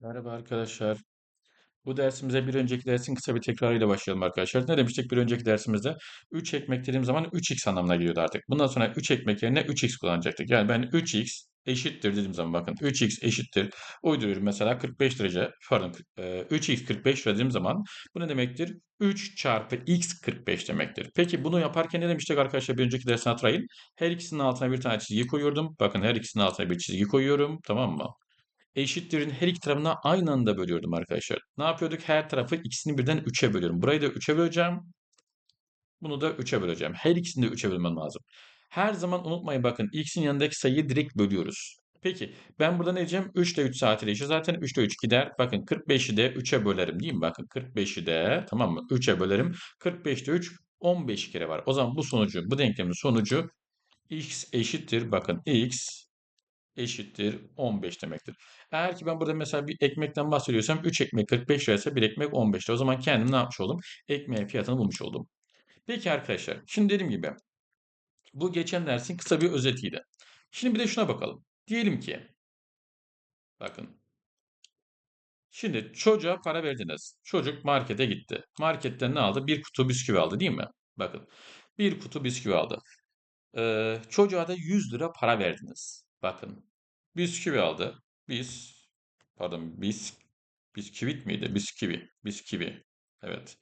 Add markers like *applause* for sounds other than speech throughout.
Merhaba arkadaşlar. Bu dersimize bir önceki dersin kısa bir tekrarıyla başlayalım arkadaşlar. Ne demiştik bir önceki dersimizde? 3 ekmek dediğim zaman 3x anlamına geliyordu artık. Bundan sonra 3 ekmek yerine 3x kullanacaktık. Yani ben 3x eşittir dediğim zaman bakın 3x eşittir. Uyduruyorum mesela 45 derece pardon e, 3x 45 dediğim zaman bu ne demektir? 3 çarpı x 45 demektir. Peki bunu yaparken ne demiştik arkadaşlar bir önceki dersin hatırlayın. Her ikisinin altına bir tane çizgi koyuyordum. Bakın her ikisinin altına bir çizgi koyuyorum. Tamam mı? Eşittirin her iki tarafına aynı anda bölüyordum arkadaşlar. Ne yapıyorduk? Her tarafı ikisini birden 3'e bölüyorum. Burayı da 3'e böleceğim. Bunu da 3'e böleceğim. Her ikisini de 3'e bölmem lazım. Her zaman unutmayın bakın x'in yanındaki sayıyı direkt bölüyoruz. Peki ben burada ne diyeceğim? 3 ile 3 saat ile zaten 3 ile 3 gider. Bakın 45'i de 3'e bölerim değil mi? Bakın 45'i de tamam mı? 3'e bölerim. 45'te 3 15 kere var. O zaman bu sonucu bu denklemin sonucu x eşittir. Bakın x eşittir 15 demektir. Eğer ki ben burada mesela bir ekmekten bahsediyorsam 3 ekmek 45 liraysa bir ekmek 15 lira. O zaman kendim ne yapmış oldum? Ekmeğin fiyatını bulmuş oldum. Peki arkadaşlar şimdi dediğim gibi bu geçen dersin kısa bir özetiydi. Şimdi bir de şuna bakalım. Diyelim ki bakın Şimdi çocuğa para verdiniz. Çocuk markete gitti. Marketten ne aldı? Bir kutu bisküvi aldı değil mi? Bakın. Bir kutu bisküvi aldı. Ee, çocuğa da 100 lira para verdiniz. Bakın. Bisküvi aldı. Biz, pardon, bis, bisküvit miydi? Bisküvi, bisküvi. Evet.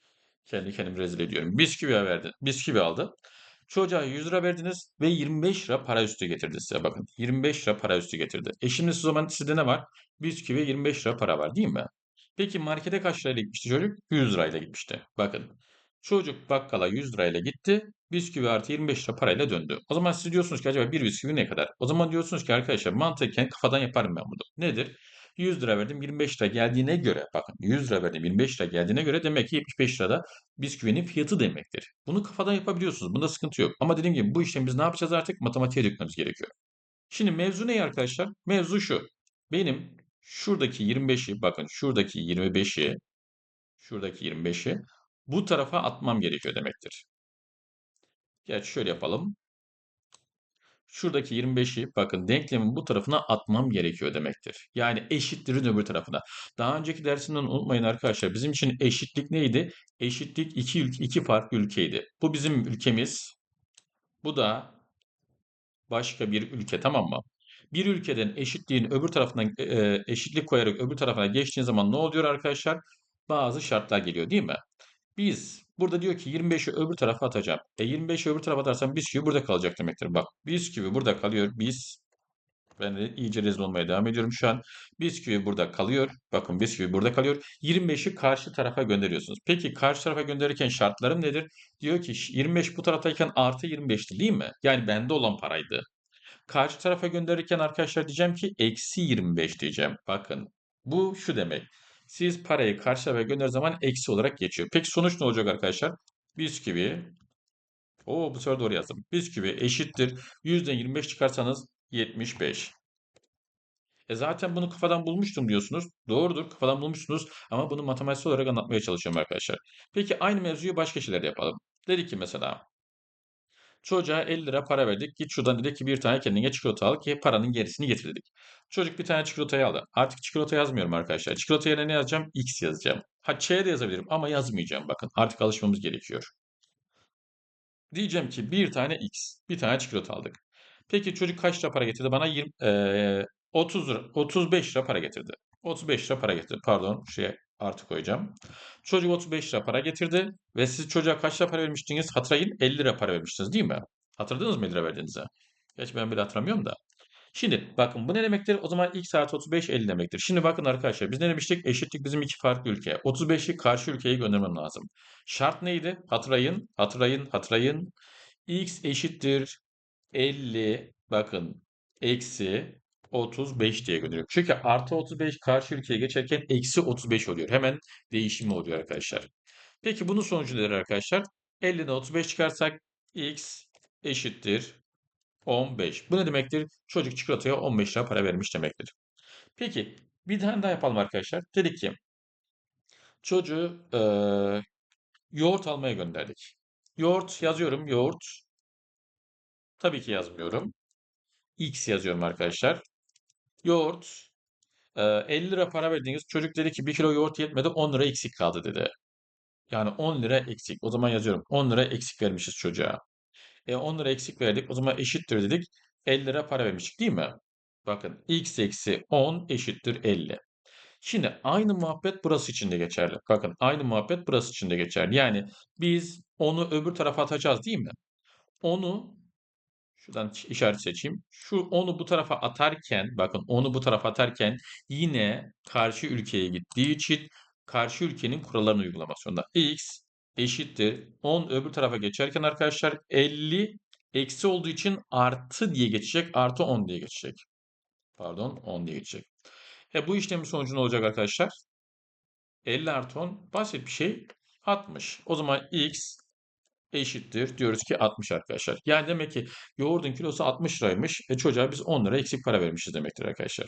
Kendi kendimi rezil ediyorum. Bisküvi verdi. Bisküvi aldı. Çocuğa 100 lira verdiniz ve 25 lira para üstü getirdi size bakın. 25 lira para üstü getirdi. E şimdi o zaman sizde ne var? Bisküvi 25 lira para var değil mi? Peki markete kaç lirayla gitmişti çocuk? 100 lirayla gitmişti. Bakın. Çocuk bakkala 100 lirayla gitti. Bisküvi artı 25 lira parayla döndü. O zaman siz diyorsunuz ki acaba bir bisküvi ne kadar? O zaman diyorsunuz ki arkadaşlar mantıken kafadan yaparım ben bunu. Nedir? 100 lira verdim 25 lira geldiğine göre bakın 100 lira verdim 25 lira geldiğine göre demek ki 75 lirada bisküvinin fiyatı demektir. Bunu kafadan yapabiliyorsunuz. Bunda sıkıntı yok. Ama dediğim gibi bu işlemi biz ne yapacağız artık? Matematiğe dökmemiz gerekiyor. Şimdi mevzu ne arkadaşlar? Mevzu şu. Benim şuradaki 25'i bakın şuradaki 25'i şuradaki 25'i bu tarafa atmam gerekiyor demektir. Geç şöyle yapalım. Şuradaki 25'i bakın denklemin bu tarafına atmam gerekiyor demektir. Yani eşittirin öbür tarafına. Daha önceki dersimden unutmayın arkadaşlar. Bizim için eşitlik neydi? Eşitlik iki, ülke, iki farklı ülkeydi. Bu bizim ülkemiz. Bu da başka bir ülke tamam mı? Bir ülkeden eşitliğin öbür tarafına e, eşitlik koyarak öbür tarafına geçtiğin zaman ne oluyor arkadaşlar? Bazı şartlar geliyor değil mi? Biz burada diyor ki 25'i öbür tarafa atacağım. E 25'i öbür tarafa atarsam bisküvi burada kalacak demektir. Bak bisküvi burada kalıyor. Biz ben de iyice rezil olmaya devam ediyorum şu an. Bisküvi burada kalıyor. Bakın bisküvi burada kalıyor. 25'i karşı tarafa gönderiyorsunuz. Peki karşı tarafa gönderirken şartlarım nedir? Diyor ki 25 bu taraftayken artı 25'ti değil mi? Yani bende olan paraydı. Karşı tarafa gönderirken arkadaşlar diyeceğim ki eksi 25 diyeceğim. Bakın bu şu demek. Siz parayı karşı tarafa gönderdiğiniz zaman eksi olarak geçiyor. Peki sonuç ne olacak arkadaşlar? Bisküvi. Oo bu sefer doğru yazdım. Bisküvi eşittir. %25 25 çıkarsanız 75. E zaten bunu kafadan bulmuştum diyorsunuz. Doğrudur kafadan bulmuşsunuz ama bunu matematiksel olarak anlatmaya çalışıyorum arkadaşlar. Peki aynı mevzuyu başka şeyler yapalım. Dedi ki mesela Çocuğa 50 lira para verdik. Git şuradan dedik ki bir tane kendine çikolata al ki paranın gerisini getir dedik. Çocuk bir tane çikolatayı aldı. Artık çikolata yazmıyorum arkadaşlar. Çikolata yerine ne yazacağım? X yazacağım. Ha Ç de yazabilirim ama yazmayacağım. Bakın artık alışmamız gerekiyor. Diyeceğim ki bir tane X. Bir tane çikolata aldık. Peki çocuk kaç lira para getirdi? Bana 20, e, 30 lira, 35 lira para getirdi. 35 lira para getirdi. Pardon şeye artı koyacağım. Çocuk 35 lira para getirdi ve siz çocuğa kaç lira para vermiştiniz? Hatırlayın 50 lira para vermiştiniz değil mi? Hatırladınız mı 50 lira verdiğinizi? Geç ben bile hatırlamıyorum da. Şimdi bakın bu ne demektir? O zaman x artı 35 50 demektir. Şimdi bakın arkadaşlar biz ne demiştik? Eşitlik bizim iki farklı ülke. 35'i karşı ülkeye göndermem lazım. Şart neydi? Hatırlayın, hatırlayın, hatırlayın. x eşittir 50 bakın eksi 35 diye gönderiyorum. Çünkü artı 35 karşı ülkeye geçerken eksi 35 oluyor. Hemen değişimi oluyor arkadaşlar. Peki bunun sonucu nedir arkadaşlar? 50'den 35 çıkarsak x eşittir 15. Bu ne demektir? Çocuk çikolataya 15 lira para vermiş demektir. Peki bir tane daha yapalım arkadaşlar. Dedik ki çocuğu e, yoğurt almaya gönderdik. Yoğurt yazıyorum. Yoğurt tabii ki yazmıyorum. X yazıyorum arkadaşlar. Yoğurt Ee, 50 lira para verdiniz. Çocuk dedi ki 1 kilo yoğurt yetmedi 10 lira eksik kaldı dedi. Yani 10 lira eksik. O zaman yazıyorum 10 lira eksik vermişiz çocuğa. E 10 lira eksik verdik. O zaman eşittir dedik. 50 lira para vermiştik değil mi? Bakın x eksi 10 eşittir 50. Şimdi aynı muhabbet burası için de geçerli. Bakın aynı muhabbet burası için de geçerli. Yani biz onu öbür tarafa atacağız değil mi? Onu şuradan işaret seçeyim. Şu onu bu tarafa atarken bakın onu bu tarafa atarken yine karşı ülkeye gittiği için karşı ülkenin kurallarını uygulamak zorunda. x eşittir 10 öbür tarafa geçerken arkadaşlar 50 eksi olduğu için artı diye geçecek. Artı 10 diye geçecek. Pardon 10 diye geçecek. E bu işlemin sonucu ne olacak arkadaşlar? 50 artı 10 basit bir şey 60. O zaman x eşittir diyoruz ki 60 arkadaşlar. Yani demek ki yoğurdun kilosu 60 liraymış. E çocuğa biz 10 lira eksik para vermişiz demektir arkadaşlar.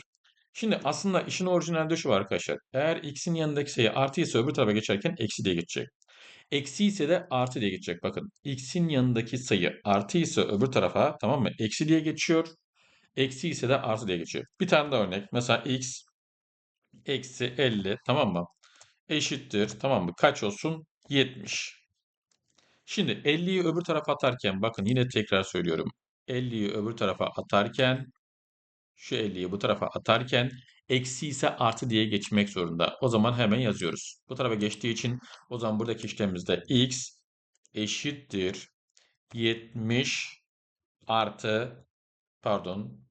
Şimdi aslında işin orijinalde şu var arkadaşlar. Eğer x'in yanındaki sayı artı ise öbür tarafa geçerken eksi diye geçecek. Eksi ise de artı diye geçecek. Bakın x'in yanındaki sayı artı ise öbür tarafa tamam mı? Eksi diye geçiyor. Eksi ise de artı diye geçiyor. Bir tane daha örnek. Mesela x eksi 50 tamam mı? Eşittir tamam mı? Kaç olsun? 70. Şimdi 50'yi öbür tarafa atarken bakın yine tekrar söylüyorum. 50'yi öbür tarafa atarken şu 50'yi bu tarafa atarken eksi ise artı diye geçmek zorunda. O zaman hemen yazıyoruz. Bu tarafa geçtiği için o zaman buradaki işlemimizde x eşittir 70 artı pardon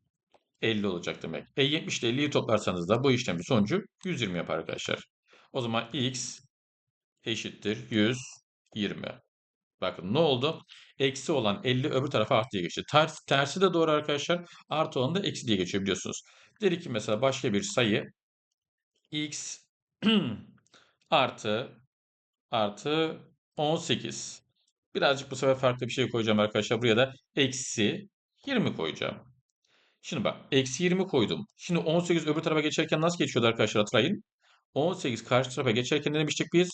50 olacak demek. E 70 ile 50'yi toplarsanız da bu işlemin sonucu 120 yapar arkadaşlar. O zaman x eşittir 120. Bakın ne oldu? Eksi olan 50 öbür tarafa artı diye geçti. Ters, tersi de doğru arkadaşlar. Artı olan da eksi diye geçiyor biliyorsunuz. Dedi ki mesela başka bir sayı x *clears throat* artı artı 18. Birazcık bu sefer farklı bir şey koyacağım arkadaşlar. Buraya da eksi 20 koyacağım. Şimdi bak eksi 20 koydum. Şimdi 18 öbür tarafa geçerken nasıl geçiyordu arkadaşlar hatırlayın. 18 karşı tarafa geçerken ne demiştik biz?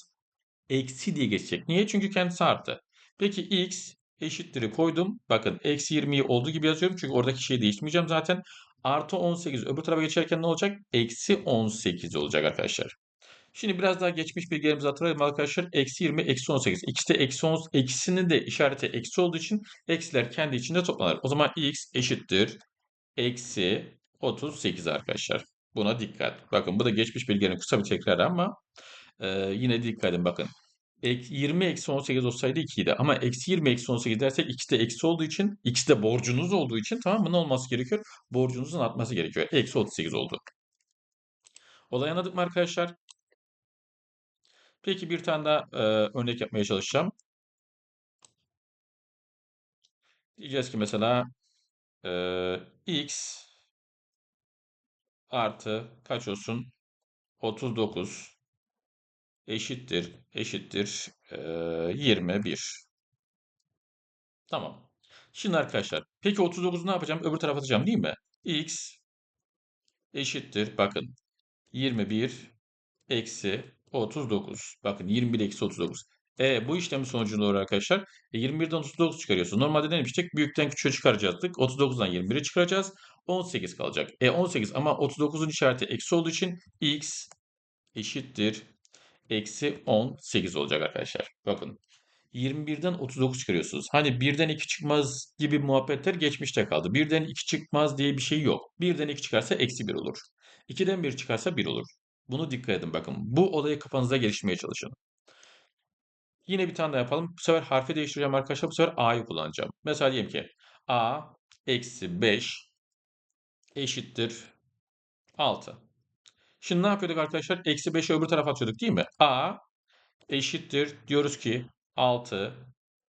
Eksi diye geçecek. Niye? Çünkü kendisi artı. Peki x eşittir'i koydum. Bakın eksi 20'yi olduğu gibi yazıyorum. Çünkü oradaki şeyi değiştirmeyeceğim zaten. Artı 18 öbür tarafa geçerken ne olacak? Eksi 18 olacak arkadaşlar. Şimdi biraz daha geçmiş bilgilerimizi hatırlayalım arkadaşlar. Eksi 20, eksi 18. İkisi de eksi 10, eksinin de işareti eksi olduğu için eksiler kendi içinde toplanır. O zaman x eşittir. Eksi 38 arkadaşlar. Buna dikkat. Bakın bu da geçmiş bilgilerin kısa bir tekrarı ama e, yine dikkat edin bakın. 20 eksi 18 olsaydı 2 idi. Ama eksi 20 eksi 18 dersek ikisi de eksi olduğu için, ikisi de borcunuz olduğu için tamam mı? Ne olması gerekiyor? Borcunuzun artması gerekiyor. Eksi 38 oldu. Olay anladık mı arkadaşlar? Peki bir tane daha e, örnek yapmaya çalışacağım. Diyeceğiz ki mesela e, x artı kaç olsun? 39 eşittir eşittir e, 21. Tamam. Şimdi arkadaşlar peki 39'u ne yapacağım? Öbür tarafa atacağım değil mi? x eşittir bakın 21 eksi 39. Bakın 21 eksi 39. E, bu işlemin sonucu doğru arkadaşlar. E, 21'den 39 çıkarıyorsun. Normalde ne demiştik? Büyükten küçüğe çıkaracaktık. 39'dan 21'i çıkaracağız. 18 kalacak. E 18 ama 39'un işareti eksi olduğu için x eşittir eksi 18 olacak arkadaşlar. Bakın 21'den 39 çıkarıyorsunuz. Hani 1'den 2 çıkmaz gibi muhabbetler geçmişte kaldı. 1'den 2 çıkmaz diye bir şey yok. 1'den 2 çıkarsa eksi 1 olur. 2'den 1 çıkarsa 1 olur. Bunu dikkat edin bakın. Bu olayı kafanızda geliştirmeye çalışın. Yine bir tane daha yapalım. Bu sefer harfi değiştireceğim arkadaşlar. Bu sefer A'yı kullanacağım. Mesela diyelim ki A eksi 5 eşittir 6. Şimdi ne yapıyorduk arkadaşlar? Eksi 5'i öbür tarafa atıyorduk değil mi? A eşittir diyoruz ki 6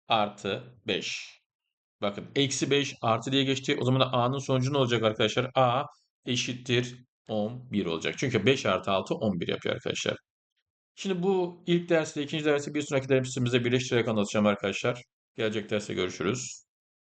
artı 5. Bakın eksi 5 artı diye geçti. O zaman da A'nın sonucu ne olacak arkadaşlar? A eşittir 11 olacak. Çünkü 5 artı 6 11 yapıyor arkadaşlar. Şimdi bu ilk derste, ikinci derste bir sonraki dersimizde birleştirerek anlatacağım arkadaşlar. Gelecek derste görüşürüz.